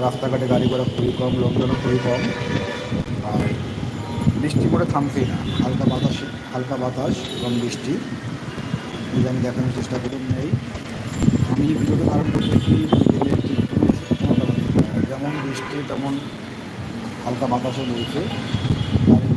রাস্তাঘাটে গাড়ি ঘোড়া খুবই কম, লোকজনও খুবই কম। আর বৃষ্টি করে থামছেই না। হালকা বাতাস হালকা বাতাস এবং বৃষ্টি। আমি দেখানোর চেষ্টা করুন, নেই। আমি ধারণ ঠিক পনেরোটা বাজে। যেমন বৃষ্টি, তেমন হালকা বাতাসও রয়েছে। গাড়ি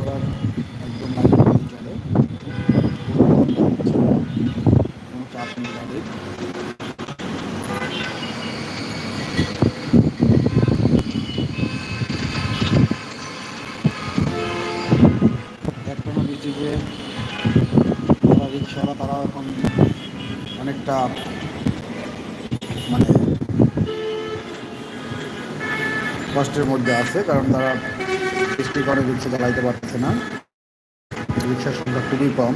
বৃষ্টিতে যারা রিক্সাওয়ালা তারা এখন অনেকটা মানে কষ্টের মধ্যে আছে, কারণ তারা কারণে রিক্সা চালাইতে পারছে না। রিক্সার সংখ্যা খুবই কম।